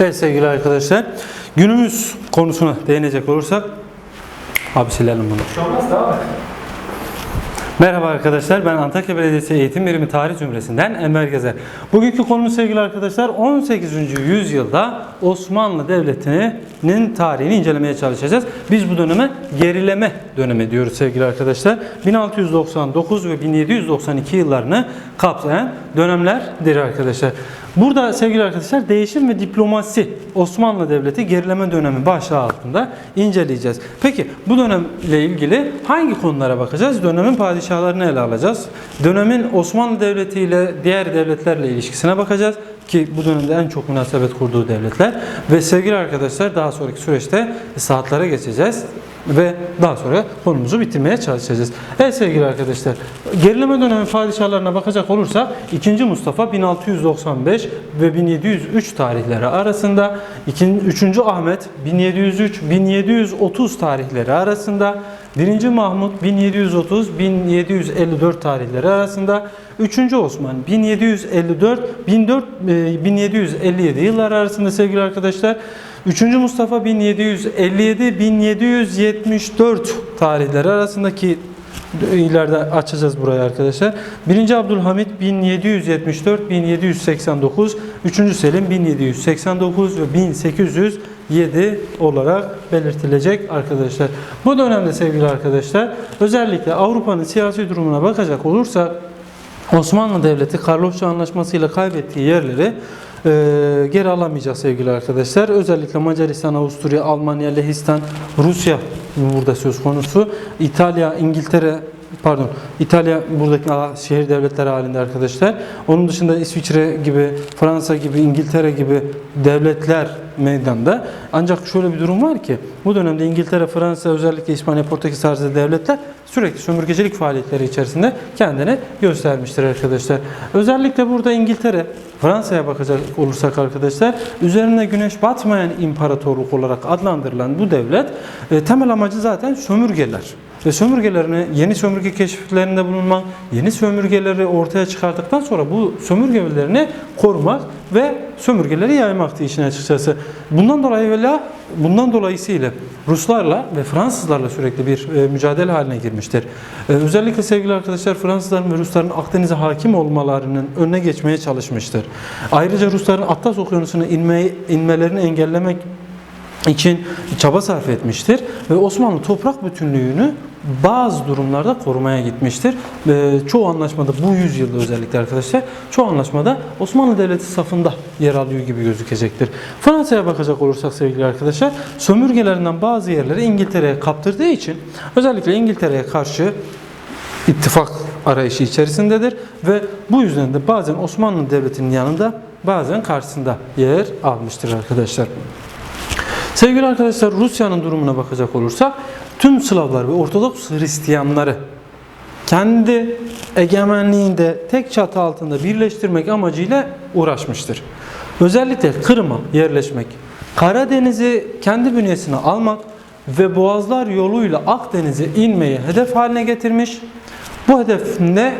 Evet sevgili arkadaşlar, günümüz konusuna değinecek olursak, abi silelim bunu. Hiç olmaz da abi. Merhaba arkadaşlar, ben Antakya Belediyesi Eğitim Birimi Tarih Cümlesi'nden Enver Gezer. Bugünkü konumuz sevgili arkadaşlar, 18. yüzyılda Osmanlı Devleti'nin tarihini incelemeye çalışacağız. Biz bu döneme gerileme dönemi diyoruz sevgili arkadaşlar. 1699 ve 1792 yıllarını kapsayan dönemlerdir arkadaşlar. Burada sevgili arkadaşlar değişim ve diplomasi Osmanlı Devleti gerileme dönemi başlığı altında inceleyeceğiz. Peki bu dönemle ilgili hangi konulara bakacağız? Dönemin padişahlarını ele alacağız. Dönemin Osmanlı Devleti ile diğer devletlerle ilişkisine bakacağız ki bu dönemde en çok münasebet kurduğu devletler ve sevgili arkadaşlar daha sonraki süreçte saatlara geçeceğiz ve daha sonra konumuzu bitirmeye çalışacağız. Evet sevgili arkadaşlar, gerileme dönemi padişahlarına bakacak olursak 2. Mustafa 1695 ve 1703 tarihleri arasında, 3. Ahmet 1703-1730 tarihleri arasında, 1. Mahmut 1730-1754 tarihleri arasında, 3. Osman 1754 1757 yıllar arasında sevgili arkadaşlar. 3. Mustafa 1757-1774 tarihleri arasındaki ileride açacağız burayı arkadaşlar. 1. Abdülhamit 1774-1789, 3. Selim 1789 ve 1807 olarak belirtilecek arkadaşlar. Bu dönemde sevgili arkadaşlar özellikle Avrupa'nın siyasi durumuna bakacak olursak Osmanlı Devleti Karlofça Anlaşması ile kaybettiği yerleri e, geri alamayacak sevgili arkadaşlar. Özellikle Macaristan, Avusturya, Almanya, Lehistan, Rusya burada söz konusu. İtalya, İngiltere pardon İtalya buradaki şehir devletleri halinde arkadaşlar. Onun dışında İsviçre gibi, Fransa gibi, İngiltere gibi devletler meydanda. Ancak şöyle bir durum var ki bu dönemde İngiltere, Fransa, özellikle İspanya, Portekiz tarzı devletler sürekli sömürgecilik faaliyetleri içerisinde kendini göstermiştir arkadaşlar. Özellikle burada İngiltere, Fransa'ya bakacak olursak arkadaşlar üzerine güneş batmayan imparatorluk olarak adlandırılan bu devlet e, temel amacı zaten sömürgeler ve sömürgelerini yeni sömürge keşiflerinde bulunmak, yeni sömürgeleri ortaya çıkarttıktan sonra bu sömürgelerini korumak ve sömürgeleri yaymaktı işin açıkçası. Bundan dolayı evvela bundan dolayısıyla Ruslarla ve Fransızlarla sürekli bir e, mücadele haline girmiştir. E, özellikle sevgili arkadaşlar Fransızların ve Rusların Akdeniz'e hakim olmalarının önüne geçmeye çalışmıştır. Ayrıca Rusların Atlas Okyanusu'na inme, inmelerini engellemek için çaba sarf etmiştir ve Osmanlı toprak bütünlüğünü bazı durumlarda korumaya gitmiştir. Ee, çoğu anlaşmada bu yüzyılda özellikle arkadaşlar çoğu anlaşmada Osmanlı Devleti safında yer alıyor gibi gözükecektir. Fransa'ya bakacak olursak sevgili arkadaşlar sömürgelerinden bazı yerleri İngiltere'ye kaptırdığı için özellikle İngiltere'ye karşı ittifak arayışı içerisindedir ve bu yüzden de bazen Osmanlı Devleti'nin yanında bazen karşısında yer almıştır arkadaşlar. Sevgili arkadaşlar Rusya'nın durumuna bakacak olursak tüm Slavlar ve Ortodoks Hristiyanları kendi egemenliğinde tek çatı altında birleştirmek amacıyla uğraşmıştır. Özellikle Kırım'a yerleşmek, Karadeniz'i kendi bünyesine almak ve boğazlar yoluyla Akdeniz'e inmeyi hedef haline getirmiş. Bu hedefinde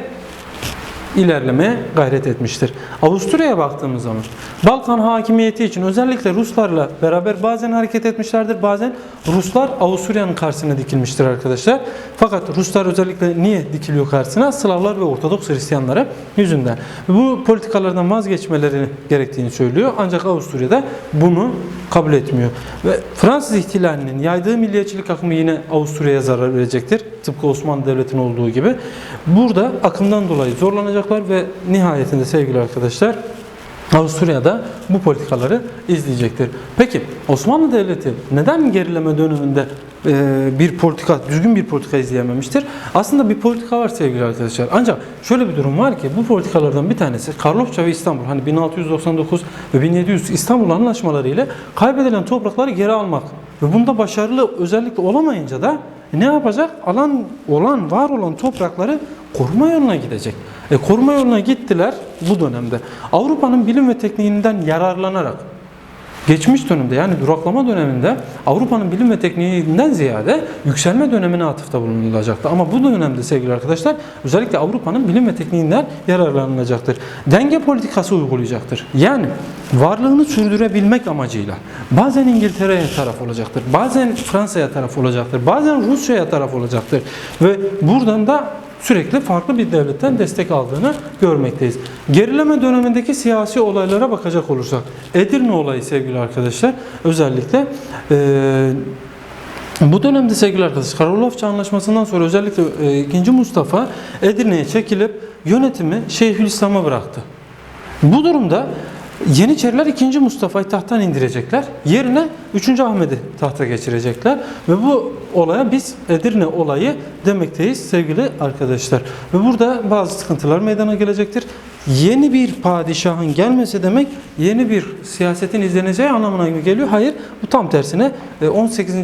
ilerlemeye gayret etmiştir. Avusturya'ya baktığımız zaman Balkan hakimiyeti için özellikle Ruslarla beraber bazen hareket etmişlerdir. Bazen Ruslar Avusturya'nın karşısına dikilmiştir arkadaşlar. Fakat Ruslar özellikle niye dikiliyor karşısına? Slavlar ve Ortodoks Hristiyanları yüzünden. Bu politikalardan vazgeçmeleri gerektiğini söylüyor. Ancak Avusturya'da bunu kabul etmiyor. Ve Fransız ihtilalinin yaydığı milliyetçilik akımı yine Avusturya'ya zarar verecektir. Tıpkı Osmanlı Devleti'nin olduğu gibi. Burada akımdan dolayı zorlanacaklar ve nihayetinde sevgili arkadaşlar Avusturya'da bu politikaları izleyecektir. Peki Osmanlı Devleti neden gerileme döneminde e, bir politika, düzgün bir politika izleyememiştir? Aslında bir politika var sevgili arkadaşlar. Ancak şöyle bir durum var ki bu politikalardan bir tanesi Karlofça ve İstanbul. Hani 1699 ve 1700 İstanbul anlaşmaları ile kaybedilen toprakları geri almak. Ve bunda başarılı özellikle olamayınca da ne yapacak? Alan olan, var olan toprakları koruma yoluna gidecek. E, koruma yoluna gittiler bu dönemde. Avrupa'nın bilim ve tekniğinden yararlanarak geçmiş dönemde yani duraklama döneminde Avrupa'nın bilim ve tekniğinden ziyade yükselme dönemine atıfta bulunulacaktı. Ama bu dönemde sevgili arkadaşlar özellikle Avrupa'nın bilim ve tekniğinden yararlanılacaktır. Denge politikası uygulayacaktır. Yani varlığını sürdürebilmek amacıyla bazen İngiltere'ye taraf olacaktır, bazen Fransa'ya taraf olacaktır, bazen Rusya'ya taraf olacaktır ve buradan da sürekli farklı bir devletten destek aldığını görmekteyiz. Gerileme dönemindeki siyasi olaylara bakacak olursak, Edirne olayı sevgili arkadaşlar özellikle eee bu dönemde sevgili arkadaşlar Karlofça Anlaşması'ndan sonra özellikle e, 2. Mustafa Edirne'ye çekilip yönetimi Şeyhülislam'a bıraktı. Bu durumda Yeniçeriler 2. Mustafa'yı tahttan indirecekler. Yerine 3. Ahmet'i tahta geçirecekler. Ve bu olaya biz Edirne olayı demekteyiz sevgili arkadaşlar. Ve burada bazı sıkıntılar meydana gelecektir. Yeni bir padişahın gelmesi demek yeni bir siyasetin izleneceği anlamına mı geliyor? Hayır. Bu tam tersine e, 18.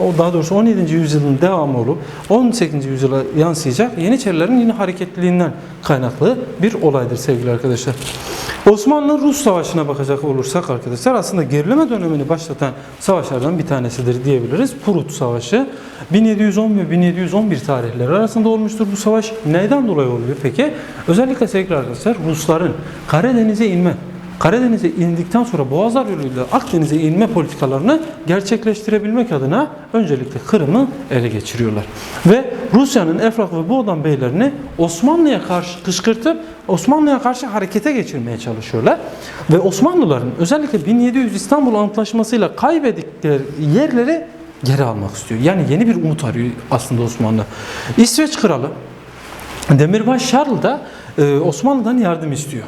o daha doğrusu 17. yüzyılın devamı olup 18. yüzyıla yansıyacak Yeniçerilerin yine hareketliliğinden kaynaklı bir olaydır sevgili arkadaşlar. Osmanlı-Rus Savaşı'na bakacak olursak arkadaşlar aslında gerileme dönemini başlatan savaşlardan bir tanesidir diyebiliriz. Prut Savaşı 1710 ve 1711 tarihleri arasında olmuştur bu savaş. Neyden dolayı oluyor peki? Özellikle sevgili arkadaşlar Rusların Karadeniz'e inme, Karadeniz'e indikten sonra Boğazlar yoluyla Akdeniz'e inme politikalarını gerçekleştirebilmek adına öncelikle Kırım'ı ele geçiriyorlar. Ve Rusya'nın Efrak ve Boğdan beylerini Osmanlı'ya karşı kışkırtıp Osmanlı'ya karşı harekete geçirmeye çalışıyorlar. Ve Osmanlıların özellikle 1700 İstanbul Antlaşması'yla kaybettikleri yerleri geri almak istiyor. Yani yeni bir umut arıyor aslında Osmanlı. İsveç Kralı Demirbaş Şarl da e, Osmanlı'dan yardım istiyor.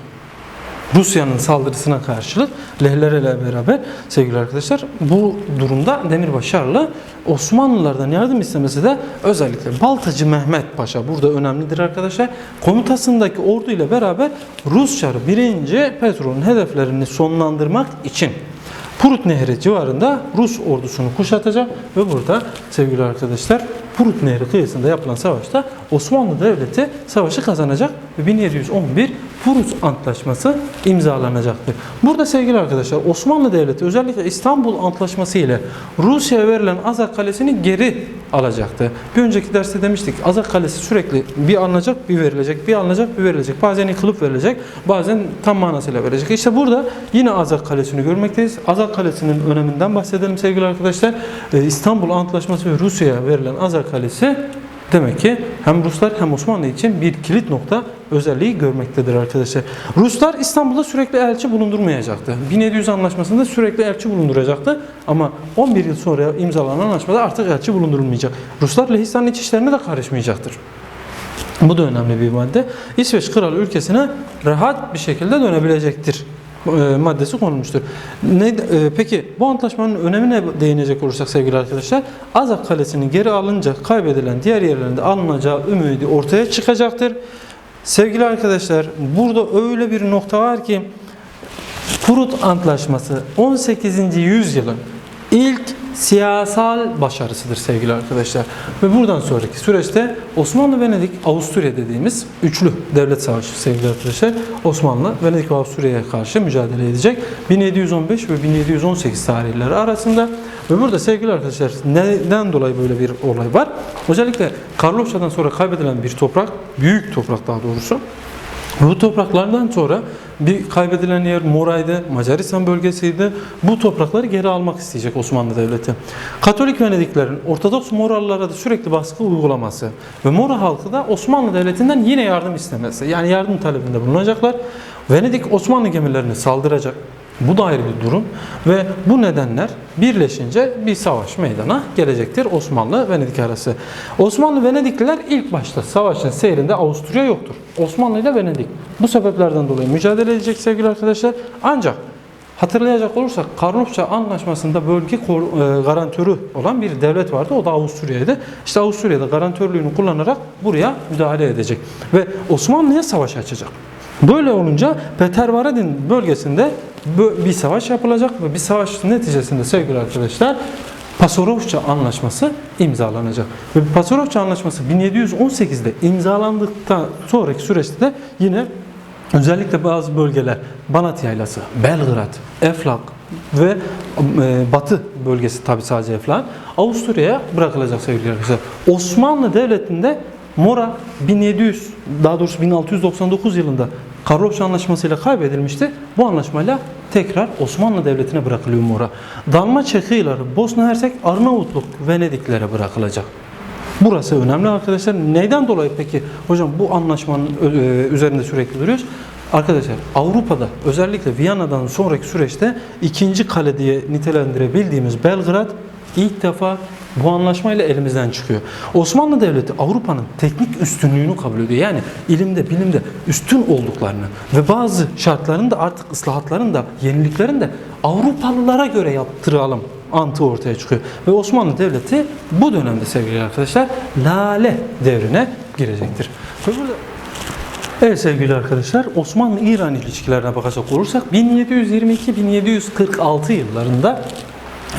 Rusya'nın saldırısına karşılık lehlerle beraber sevgili arkadaşlar bu durumda Demirbaş Şarlı Osmanlılardan yardım istemesi de özellikle Baltacı Mehmet Paşa burada önemlidir arkadaşlar. Komutasındaki ordu ile beraber Rus Çarı 1. Petrol'ün hedeflerini sonlandırmak için Prut Nehri civarında Rus ordusunu kuşatacak ve burada sevgili arkadaşlar Prut Nehri kıyısında yapılan savaşta Osmanlı Devleti savaşı kazanacak ve 1711 Prut Antlaşması imzalanacaktır. Burada sevgili arkadaşlar Osmanlı Devleti özellikle İstanbul Antlaşması ile Rusya'ya verilen Azak Kalesi'ni geri alacaktı. Bir önceki derste demiştik Azak Kalesi sürekli bir alınacak bir verilecek, bir alınacak bir verilecek. Bazen yıkılıp verilecek, bazen tam manasıyla verecek. İşte burada yine Azak Kalesi'ni görmekteyiz. Azak Kalesi'nin öneminden bahsedelim sevgili arkadaşlar. Ee, İstanbul Antlaşması ve Rusya'ya verilen Azak Kalesi demek ki hem Ruslar hem Osmanlı için bir kilit nokta özelliği görmektedir arkadaşlar. Ruslar İstanbul'da sürekli elçi bulundurmayacaktı. 1700 anlaşmasında sürekli elçi bulunduracaktı ama 11 yıl sonra imzalanan anlaşmada artık elçi bulundurulmayacak. Ruslar Lehistan'ın iç işlerine de karışmayacaktır. Bu da önemli bir madde. İsveç kralı ülkesine rahat bir şekilde dönebilecektir maddesi konulmuştur. Ne, e, peki bu antlaşmanın önemine değinecek olursak sevgili arkadaşlar, Azak Kalesi'nin geri alınca kaybedilen diğer yerlerinde alınacağı ümidi ortaya çıkacaktır. Sevgili arkadaşlar, burada öyle bir nokta var ki Prut Antlaşması 18. yüzyılın ilk siyasal başarısıdır sevgili arkadaşlar. Ve buradan sonraki süreçte Osmanlı, Venedik, Avusturya dediğimiz üçlü devlet savaşı sevgili arkadaşlar. Osmanlı, Venedik ve Avusturya'ya karşı mücadele edecek. 1715 ve 1718 tarihleri arasında ve burada sevgili arkadaşlar neden dolayı böyle bir olay var? Özellikle Karlofça'dan sonra kaybedilen bir toprak, büyük toprak daha doğrusu. Bu topraklardan sonra bir kaybedilen yer Moray'dı, Macaristan bölgesiydi. Bu toprakları geri almak isteyecek Osmanlı Devleti. Katolik Venediklerin Ortodoks Moralılara da sürekli baskı uygulaması ve Mora halkı da Osmanlı Devleti'nden yine yardım istemesi. Yani yardım talebinde bulunacaklar. Venedik Osmanlı gemilerini saldıracak. Bu da ayrı bir durum ve bu nedenler birleşince bir savaş meydana gelecektir Osmanlı Venedik arası. Osmanlı Venedikliler ilk başta savaşın seyrinde Avusturya yoktur. Osmanlı ile Venedik. Bu sebeplerden dolayı mücadele edecek sevgili arkadaşlar. Ancak hatırlayacak olursak Karlofça Anlaşması'nda bölge e, garantörü olan bir devlet vardı. O da Avusturya'ydı. İşte Avusturya'da garantörlüğünü kullanarak buraya müdahale edecek ve Osmanlı'ya savaş açacak. Böyle olunca Petervaradin bölgesinde bö- bir savaş yapılacak ve bir savaş neticesinde sevgili arkadaşlar Pasorovça Anlaşması imzalanacak. Ve Pasorovça Anlaşması 1718'de imzalandıktan sonraki süreçte de yine özellikle bazı bölgeler Banat Yaylası, Belgrad, Eflak, ve e, Batı bölgesi tabi sadece falan Avusturya'ya bırakılacak sevgili arkadaşlar. Osmanlı Devleti'nde Mora 1700 daha doğrusu 1699 yılında Karlofça Anlaşması ile kaybedilmişti. Bu anlaşmayla tekrar Osmanlı Devleti'ne bırakılıyor Mora. Dalmaçya kıyıları Bosna Hersek, Arnavutluk, Venediklere bırakılacak. Burası önemli arkadaşlar. Neyden dolayı peki hocam bu anlaşmanın e, üzerinde sürekli duruyoruz? Arkadaşlar Avrupa'da özellikle Viyana'dan sonraki süreçte ikinci kale diye nitelendirebildiğimiz Belgrad ilk defa bu anlaşmayla elimizden çıkıyor. Osmanlı Devleti Avrupa'nın teknik üstünlüğünü kabul ediyor. Yani ilimde, bilimde üstün olduklarını ve bazı şartların da artık ıslahatların da, yeniliklerin de Avrupalılara göre yaptıralım antı ortaya çıkıyor. Ve Osmanlı Devleti bu dönemde sevgili arkadaşlar Lale devrine girecektir. Evet sevgili arkadaşlar Osmanlı-İran ilişkilerine bakacak olursak 1722-1746 yıllarında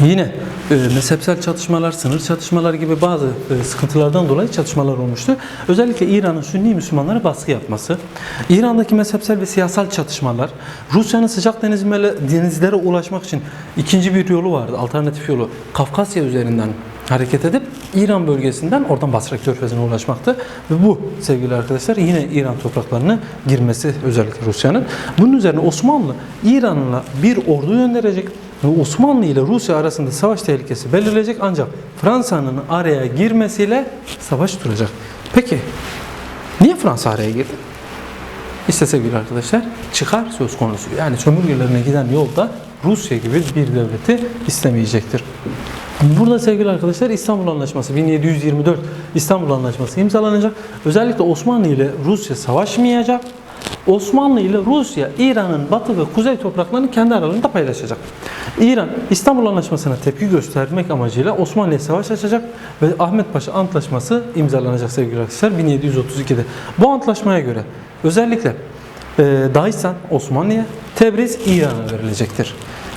yine e, mezhepsel çatışmalar, sınır çatışmaları gibi bazı e, sıkıntılardan dolayı çatışmalar olmuştu. Özellikle İran'ın Sünni Müslümanlara baskı yapması, İran'daki mezhepsel ve siyasal çatışmalar, Rusya'nın sıcak denizlere ulaşmak için ikinci bir yolu vardı, alternatif yolu. Kafkasya üzerinden hareket edip İran bölgesinden oradan Basra Körfezi'ne ulaşmaktı. Ve bu sevgili arkadaşlar yine İran topraklarına girmesi özellikle Rusya'nın. Bunun üzerine Osmanlı İran'la bir ordu gönderecek ve Osmanlı ile Rusya arasında savaş tehlikesi belirleyecek ancak Fransa'nın araya girmesiyle savaş duracak. Peki niye Fransa araya girdi? İşte sevgili arkadaşlar çıkar söz konusu. Yani sömürgelerine giden yolda Rusya gibi bir devleti istemeyecektir. Burada sevgili arkadaşlar İstanbul Anlaşması 1724 İstanbul Anlaşması imzalanacak. Özellikle Osmanlı ile Rusya savaşmayacak. Osmanlı ile Rusya İran'ın batı ve kuzey topraklarını kendi aralarında paylaşacak. İran İstanbul Anlaşması'na tepki göstermek amacıyla Osmanlı'ya savaş açacak ve Ahmet Paşa Antlaşması imzalanacak sevgili arkadaşlar 1732'de. Bu antlaşmaya göre özellikle e, Dağistan Osmanlı'ya, Tebriz İran'a verilecektir.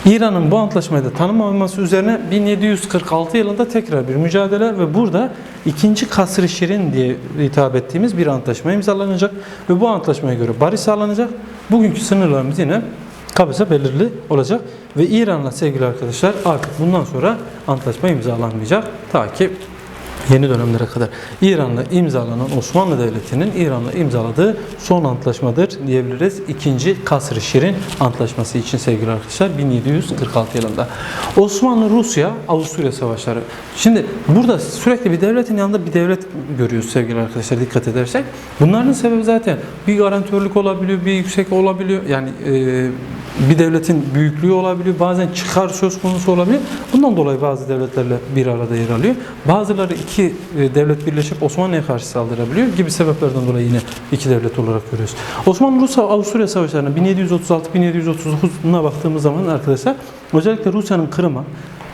İran'ın bu antlaşmayı da tanımaması üzerine 1746 yılında tekrar bir mücadele ve burada ikinci Kasr-ı Şirin diye hitap ettiğimiz bir antlaşma imzalanacak ve bu antlaşmaya göre barış sağlanacak. Bugünkü sınırlarımız yine kabaca belirli olacak ve İran'la sevgili arkadaşlar artık bundan sonra antlaşma imzalanmayacak ta ki yeni dönemlere kadar İran'la imzalanan Osmanlı Devleti'nin İran'la imzaladığı son antlaşmadır diyebiliriz. İkinci Kasr-ı Şirin antlaşması için sevgili arkadaşlar 1746 yılında. Osmanlı-Rusya Avusturya savaşları. Şimdi burada sürekli bir devletin yanında bir devlet görüyoruz sevgili arkadaşlar dikkat edersek. Bunların sebebi zaten bir garantörlük olabiliyor, bir yüksek olabiliyor. Yani e, bir devletin büyüklüğü olabiliyor. Bazen çıkar söz konusu olabiliyor. Bundan dolayı bazı devletlerle bir arada yer alıyor. Bazıları iki e, devlet birleşip Osmanlı'ya karşı saldırabiliyor gibi sebeplerden dolayı yine iki devlet olarak görüyoruz. Osmanlı-Rus Avusturya savaşlarına 1736-1739'una baktığımız zaman arkadaşlar özellikle Rusya'nın Kırım'a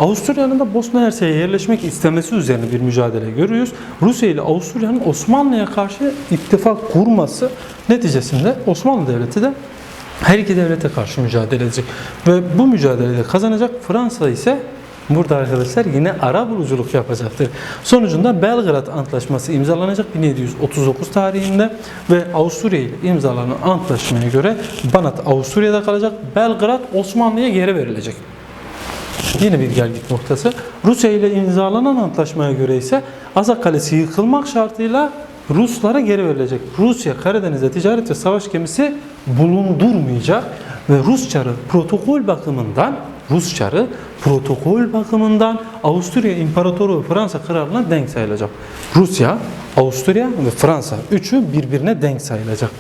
Avusturya'nın da Bosna Hersek'e yerleşmek istemesi üzerine bir mücadele görüyoruz. Rusya ile Avusturya'nın Osmanlı'ya karşı ittifak kurması neticesinde Osmanlı Devleti de her iki devlete karşı mücadele edecek. Ve bu mücadelede kazanacak Fransa ise burada arkadaşlar yine ara buluculuk yapacaktır. Sonucunda Belgrad Antlaşması imzalanacak 1739 tarihinde ve Avusturya ile imzalanan antlaşmaya göre Banat Avusturya'da kalacak. Belgrad Osmanlı'ya geri verilecek. Yine bir gelgit noktası. Rusya ile imzalanan antlaşmaya göre ise Azak Kalesi yıkılmak şartıyla Ruslara geri verilecek. Rusya Karadeniz'de ticaret ve savaş gemisi bulundurmayacak ve Rus çarı protokol bakımından Rus çarı protokol bakımından Avusturya İmparatoru ve Fransa Krallığına denk sayılacak. Rusya, Avusturya ve Fransa üçü birbirine denk sayılacak.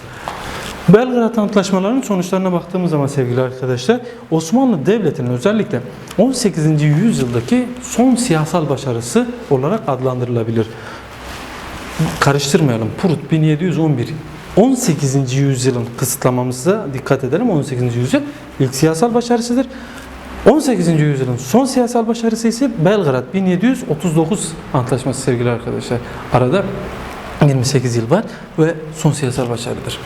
Belgrad Antlaşmalarının sonuçlarına baktığımız zaman sevgili arkadaşlar Osmanlı Devleti'nin özellikle 18. yüzyıldaki son siyasal başarısı olarak adlandırılabilir. Karıştırmayalım. Prut 1711 18. yüzyılın kısıtlamamıza dikkat edelim. 18. yüzyıl ilk siyasal başarısıdır. 18. yüzyılın son siyasal başarısı ise Belgrad 1739 Antlaşması sevgili arkadaşlar. Arada 28 yıl var ve son siyasal başarıdır.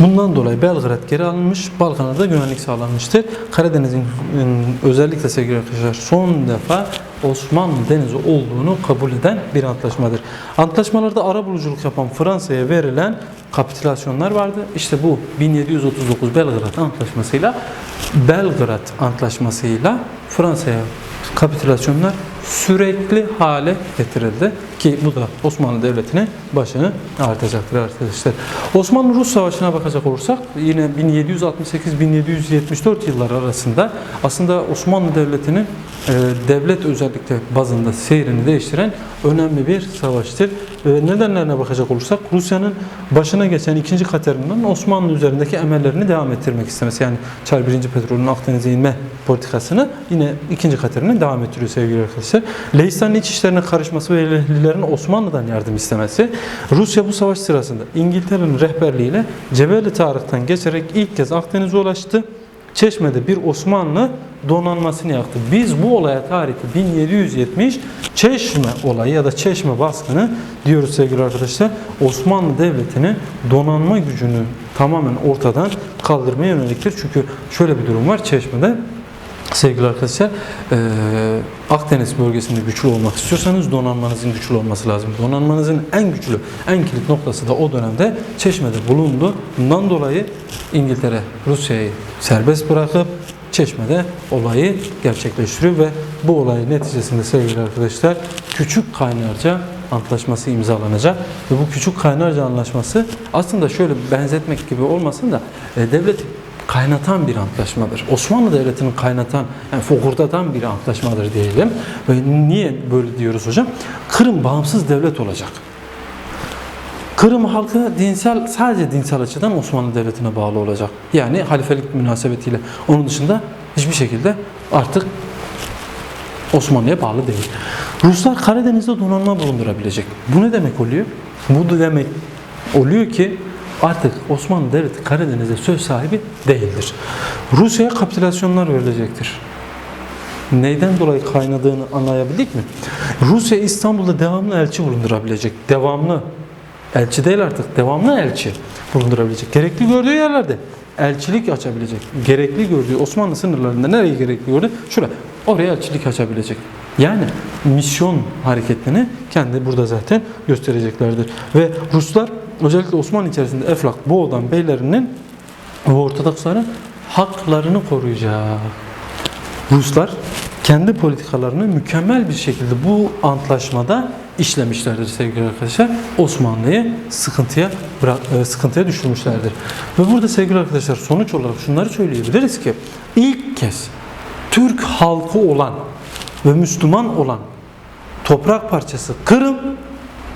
Bundan dolayı Belgrad geri alınmış, Balkanlarda güvenlik sağlanmıştır. Karadeniz'in ıı, özellikle sevgili arkadaşlar son defa Osmanlı Denizi olduğunu kabul eden bir antlaşmadır. Antlaşmalarda ara buluculuk yapan Fransa'ya verilen kapitülasyonlar vardı. İşte bu 1739 Belgrad Antlaşması'yla Belgrad Antlaşması'yla Fransa'ya kapitülasyonlar sürekli hale getirildi ki bu da Osmanlı Devleti'ne başını ağrıtacaktır arkadaşlar. Osmanlı-Rus Savaşı'na bakacak olursak yine 1768-1774 yılları arasında aslında Osmanlı Devleti'nin e, devlet özellikle bazında seyrini değiştiren önemli bir savaştır. E, nedenlerine bakacak olursak Rusya'nın başına geçen 2. Katerina'nın Osmanlı üzerindeki emellerini devam ettirmek istemesi. Yani Çar 1. Petrol'ün Akdeniz'e inme politikasını yine 2. Katerina devam ettiriyor sevgili arkadaşlar. Leistan'ın iç işlerine karışması ve Lehlilerin Osmanlı'dan yardım istemesi. Rusya bu savaş sırasında İngiltere'nin rehberliğiyle Cebeli Tarık'tan geçerek ilk kez Akdeniz'e ulaştı. Çeşme'de bir Osmanlı donanmasını yaktı. Biz bu olaya tarihte 1770 Çeşme olayı ya da Çeşme baskını diyoruz sevgili arkadaşlar. Osmanlı Devleti'nin donanma gücünü tamamen ortadan kaldırmaya yöneliktir. Çünkü şöyle bir durum var Çeşme'de Sevgili arkadaşlar, eee, Akdeniz bölgesinde güçlü olmak istiyorsanız donanmanızın güçlü olması lazım. Donanmanızın en güçlü, en kilit noktası da o dönemde Çeşme'de bulundu. Bundan dolayı İngiltere Rusya'yı serbest bırakıp Çeşme'de olayı gerçekleştiriyor ve bu olay neticesinde sevgili arkadaşlar Küçük Kaynarca Antlaşması imzalanacak ve bu Küçük Kaynarca Antlaşması aslında şöyle benzetmek gibi olmasın da e, devlet kaynatan bir antlaşmadır. Osmanlı Devleti'nin kaynatan, yani fokurdatan bir antlaşmadır diyelim. Ve niye böyle diyoruz hocam? Kırım bağımsız devlet olacak. Kırım halkı dinsel, sadece dinsel açıdan Osmanlı Devleti'ne bağlı olacak. Yani halifelik münasebetiyle. Onun dışında hiçbir şekilde artık Osmanlı'ya bağlı değil. Ruslar Karadeniz'de donanma bulundurabilecek. Bu ne demek oluyor? Bu demek oluyor ki artık Osmanlı Devleti Karadeniz'de söz sahibi değildir. Rusya'ya kapitülasyonlar verilecektir. Neyden dolayı kaynadığını anlayabildik mi? Rusya İstanbul'da devamlı elçi bulundurabilecek. Devamlı. Elçi değil artık. Devamlı elçi bulundurabilecek. Gerekli gördüğü yerlerde elçilik açabilecek. Gerekli gördüğü Osmanlı sınırlarında nereye gerekli gördü? Şuraya. Oraya elçilik açabilecek. Yani misyon hareketini kendi burada zaten göstereceklerdir. Ve Ruslar özellikle Osmanlı içerisinde Eflak, Boğdan beylerinin ve Ortodoksların haklarını koruyacak. Ruslar kendi politikalarını mükemmel bir şekilde bu antlaşmada işlemişlerdir sevgili arkadaşlar. Osmanlı'yı sıkıntıya bırak, e, sıkıntıya düşürmüşlerdir. Ve burada sevgili arkadaşlar sonuç olarak şunları söyleyebiliriz ki ilk kez Türk halkı olan ve Müslüman olan toprak parçası Kırım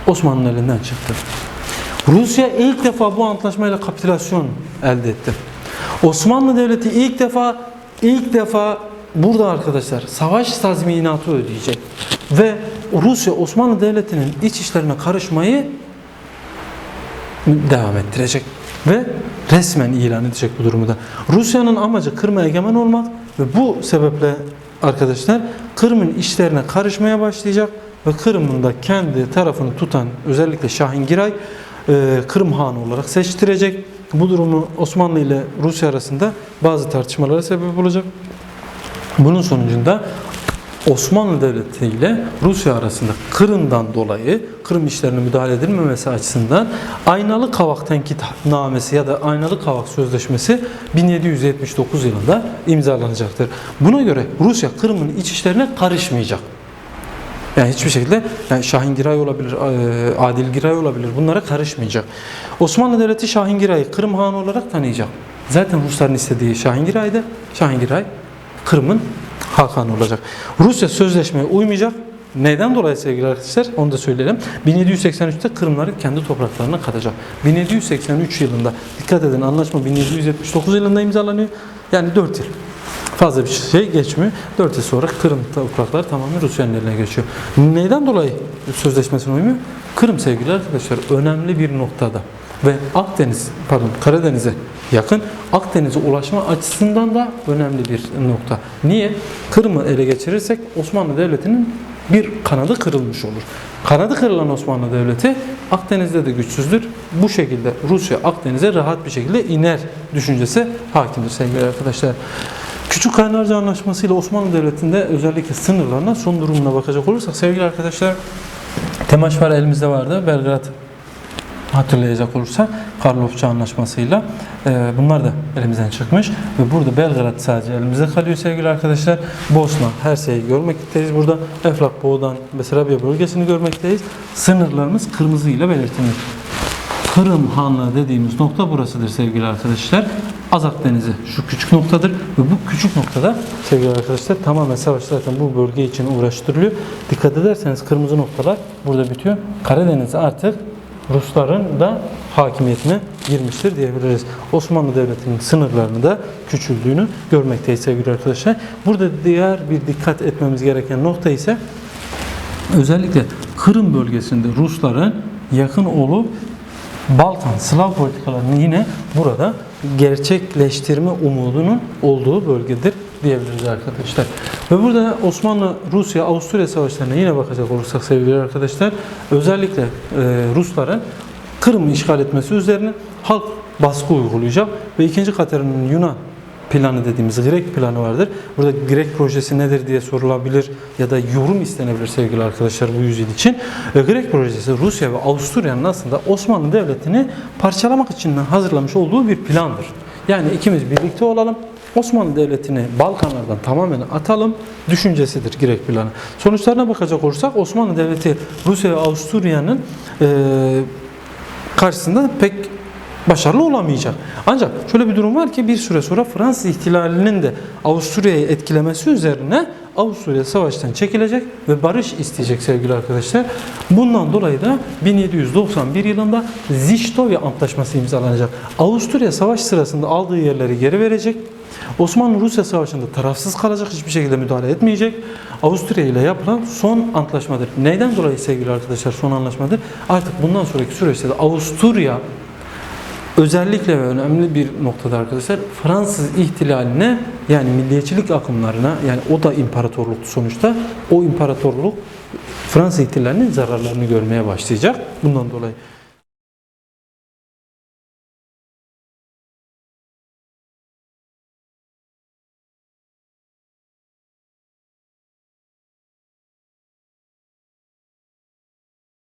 Osmanlı'nın elinden çıktı. Rusya ilk defa bu antlaşmayla kapitülasyon elde etti. Osmanlı Devleti ilk defa ilk defa burada arkadaşlar savaş tazminatı ödeyecek ve Rusya Osmanlı Devleti'nin iç işlerine karışmayı devam ettirecek ve resmen ilan edecek bu durumu da. Rusya'nın amacı Kırım'a egemen olmak ve bu sebeple arkadaşlar Kırım'ın işlerine karışmaya başlayacak ve Kırım'ın da kendi tarafını tutan özellikle Şahin Giray Kırım Hanı olarak seçtirecek. Bu durumu Osmanlı ile Rusya arasında bazı tartışmalara sebep olacak. Bunun sonucunda Osmanlı Devleti ile Rusya arasında Kırım'dan dolayı Kırım işlerine müdahale edilmemesi açısından Aynalı Kavak Tenkitnamesi ya da Aynalı Kavak Sözleşmesi 1779 yılında imzalanacaktır. Buna göre Rusya Kırım'ın iç işlerine karışmayacak. Yani hiçbir şekilde yani Şahin Giray olabilir, e, Adil Giray olabilir. Bunlara karışmayacak. Osmanlı Devleti Şahin Giray'ı Kırım Hanı olarak tanıyacak. Zaten Rusların istediği Şahin Giray'dı. Şahin Giray Kırım'ın Hakanı olacak. Rusya sözleşmeye uymayacak. Neden dolayı sevgili arkadaşlar? Onu da söyleyelim. 1783'te Kırımları kendi topraklarına katacak. 1783 yılında dikkat edin anlaşma 1779 yılında imzalanıyor. Yani 4 yıl. Fazla bir şey geçmiyor. 4 yıl sonra Kırım toprakları tamamen Rusya'nın eline geçiyor. Neyden dolayı sözleşmesine uymuyor? Kırım sevgili arkadaşlar önemli bir noktada ve Akdeniz pardon Karadeniz'e yakın Akdeniz'e ulaşma açısından da önemli bir nokta. Niye? Kırım'ı ele geçirirsek Osmanlı Devleti'nin bir kanadı kırılmış olur. Kanadı kırılan Osmanlı Devleti Akdeniz'de de güçsüzdür. Bu şekilde Rusya Akdeniz'e rahat bir şekilde iner düşüncesi hakimdir sevgili arkadaşlar. Küçük Kaynarca Anlaşması ile Osmanlı Devleti'nde özellikle sınırlarına son durumuna bakacak olursak sevgili arkadaşlar Temaş var elimizde vardı. Belgrad hatırlayacak olursa Karlofça Anlaşması'yla e, bunlar da elimizden çıkmış ve burada Belgrad sadece elimizde kalıyor sevgili arkadaşlar. Bosna her şeyi görmekteyiz. Burada Eflak Boğdan Besarabya bölgesini görmekteyiz. Sınırlarımız kırmızı ile belirtilmiş. Kırım Hanlığı dediğimiz nokta burasıdır sevgili arkadaşlar. Azak Denizi şu küçük noktadır ve bu küçük noktada sevgili arkadaşlar tamamen savaş zaten bu bölge için uğraştırılıyor. Dikkat ederseniz kırmızı noktalar burada bitiyor. Karadeniz artık Rusların da hakimiyetine girmiştir diyebiliriz. Osmanlı Devleti'nin sınırlarını da küçüldüğünü görmekteyiz sevgili arkadaşlar. Burada diğer bir dikkat etmemiz gereken nokta ise özellikle Kırım bölgesinde Rusların yakın olup Balkan, Slav politikalarını yine burada gerçekleştirme umudunun olduğu bölgedir diyebiliriz arkadaşlar. Ve burada Osmanlı, Rusya, Avusturya savaşlarına yine bakacak olursak sevgili arkadaşlar özellikle e, Rusların Kırım'ı işgal etmesi üzerine halk baskı uygulayacak ve 2. Katerina'nın Yunan planı dediğimiz Grek planı vardır. Burada Grek projesi nedir diye sorulabilir ya da yorum istenebilir sevgili arkadaşlar bu yüzyıl için. E, Grek projesi Rusya ve Avusturya'nın aslında Osmanlı Devleti'ni parçalamak için hazırlamış olduğu bir plandır. Yani ikimiz birlikte olalım. Osmanlı Devleti'ni Balkanlardan tamamen atalım düşüncesidir Grek planı. Sonuçlarına bakacak olursak Osmanlı Devleti Rusya ve Avusturya'nın e, karşısında pek başarılı olamayacak. Ancak şöyle bir durum var ki bir süre sonra Fransız ihtilalinin de Avusturya'yı etkilemesi üzerine Avusturya savaştan çekilecek ve barış isteyecek sevgili arkadaşlar. Bundan dolayı da 1791 yılında Ziştovya Antlaşması imzalanacak. Avusturya savaş sırasında aldığı yerleri geri verecek. Osmanlı-Rusya savaşında tarafsız kalacak, hiçbir şekilde müdahale etmeyecek. Avusturya ile yapılan son antlaşmadır. Neyden dolayı sevgili arkadaşlar son anlaşmadır? Artık bundan sonraki süreçte de Avusturya özellikle ve önemli bir noktada arkadaşlar Fransız ihtilaline yani milliyetçilik akımlarına yani o da imparatorluktu sonuçta o imparatorluk Fransız ihtilalinin zararlarını görmeye başlayacak. Bundan dolayı